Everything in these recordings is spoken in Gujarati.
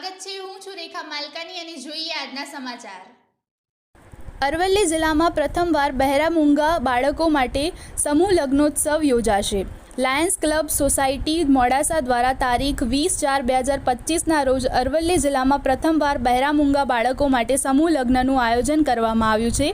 રેખા માલકાની અને જોઈએ આજના સમાચાર. અરવલ્લી જિલ્લામાં પ્રથમવાર બહેરા મૂંગા બાળકો માટે સમૂહ લગ્નોત્સવ યોજાશે. લાયન્સ ક્લબ સોસાયટી મોડાસા દ્વારા તારીખ વીસ ચાર બે હજાર પચીસના રોજ અરવલ્લી જિલ્લામાં પ્રથમવાર બહેરા મૂંગા બાળકો માટે સમૂહ લગ્નનું આયોજન કરવામાં આવ્યું છે.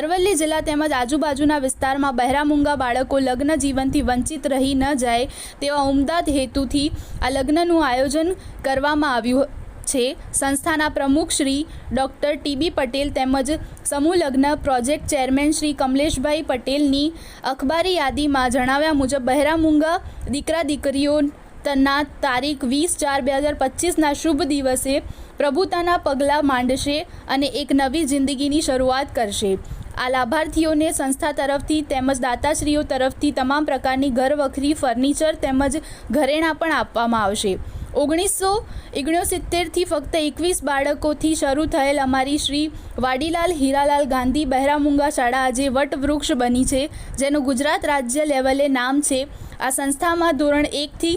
અરવલ્લી જિલ્લા તેમજ આજુબાજુના વિસ્તારમાં બહેરા મૂંગા બાળકો લગ્ન જીવનથી વંચિત રહી ન જાય તેવા ઉમદા હેતુથી આ લગ્નનું આયોજન કરવામાં આવ્યું છે. સંસ્થાના પ્રમુખ શ્રી ડૉક્ટર ટીબી પટેલ તેમજ સમૂહ લગ્ન પ્રોજેક્ટ ચેરમેન શ્રી કમલેશભાઈ પટેલની અખબારી યાદીમાં જણાવ્યા મુજબ, બહેરામુંગા દીકરા દીકરીઓ તના તારીખ વીસ ચાર બે હજાર પચીસના શુભ દિવસે પ્રભુતાના પગલાં માંડશે અને એક નવી જિંદગીની શરૂઆત કરશે. આ લાભાર્થીઓને સંસ્થા તરફથી તેમજ દાતાશ્રીઓ તરફથી તમામ પ્રકારની ઘરવખરી, ફર્નિચર તેમજ ઘરેણાં પણ આપવામાં આવશે. ઓગણીસો ઓગણસિત્તેરથી ફક્ત એકવીસ બાળકોથી શરૂ થયેલ અમારી શ્રી વાડીલાલ હીરાલાલ ગાંધી બહેરામુંગા શાળા આજે વટવૃક્ષ બની છે, જેનું ગુજરાત રાજ્ય લેવલે નામ છે. આ સંસ્થામાં ધોરણ એકથી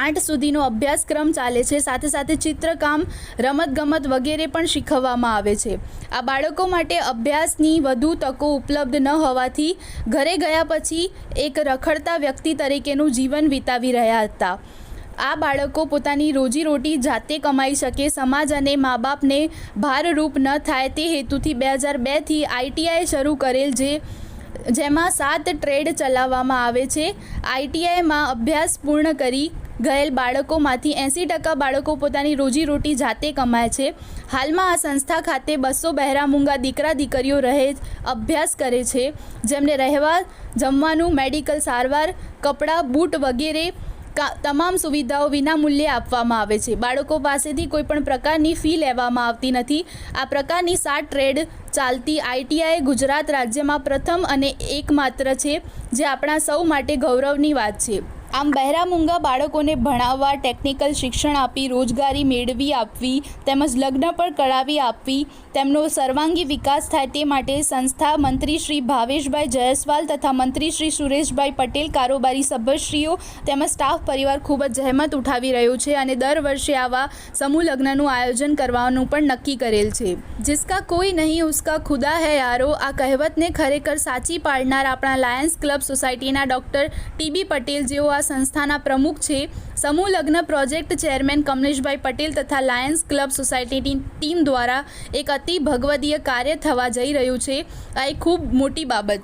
આઠ સુધીનો અભ્યાસક્રમ ચાલે છે. સાથે સાથે ચિત્રકામ, રમતગમત વગેરે પણ શીખવવામાં આવે છે. આ બાળકો માટે અભ્યાસની વધુ તકો ઉપલબ્ધ ન હોવાથી ઘરે ગયા પછી એક રખડતા વ્યક્તિ તરીકેનું જીવન વિતાવી રહ્યા હતા. આ બાળકો પોતાની રોજીરોટી જાતે કમાઈ શકે, સમાજ અને મા બાપને ભારરૂપ ન થાય તે હેતુથી બે હજાર બેથી આઈટીઆઈ શરૂ કરેલ જે, જેમાં સાત ટ્રેડ ચલાવવામાં આવે છે. આઈટીઆઈમાં અભ્યાસ પૂર્ણ કરી ગયેલ બાળકોમાંથી એંસી ટકા બાળકો પોતાની રોજીરોટી જાતે કમાય છે. હાલમાં આ સંસ્થા ખાતે બસો બહેરામૂંગા દીકરા દીકરીઓ રહે, અભ્યાસ કરે છે. જેમને રહેવા, જમવાનું, મેડિકલ સારવાર, કપડાં, બૂટ વગેરે તમામ સુવિધાઓ વિનામૂલ્યે આપવામાં આવે છે. બાળકો પાસેથી કોઈપણ પ્રકારની ફી લેવામાં આવતી નથી. આ પ્રકારની સાત ટ્રેડ ચાલતી આઈટીઆઈ ગુજરાત રાજ્યમાં પ્રથમ અને એકમાત્ર છે, જે આપણા સૌ માટે ગૌરવની વાત છે. આમ બહેરા મૂંગા બાળકોને ભણાવવા ટેકનિકલ શિક્ષણ આપી, રોજગારી મેળવી આપવી, તેમજ લગ્ન પણ કરાવી આપવી, તેમનો સર્વાંગી વિકાસ થાય તે માટે સંસ્થા મંત્રી શ્રી ભાવેશભાઈ જયસ્વાલ તથા મંત્રી શ્રી સુરેશભાઈ પટેલ કારોબારી સભ્યશ્રીઓ તેમજ સ્ટાફ પરિવાર ખૂબ જ જહેમત ઉઠાવી રહ્યો છે અને દર વર્ષે આવા સમૂહ લગ્નનું આયોજન કરવાનું પણ નક્કી કરેલ છે. જિસકા કોઈ નહીં, ઉસકા ખુદા હૈ યારો, આ કહેવતને ખરેખર સાચી પાડનાર આપણા લાયન્સ ક્લબ સોસાયટીના ડૉક્ટર ટીબી પટેલ જેઓ આ સંસ્થાના પ્રમુખ છે. સમૂહ લગ્ન પ્રોજેક્ટ ચેરમેન કમલેશભાઈ પટેલ તથા લાયન્સ ક્લબ સોસાયટીની ટીમ દ્વારા એક અતિ ભગવદીય કાર્ય થવા જઈ રહ્યું છે. આ એક ખૂબ મોટી બાબત છે.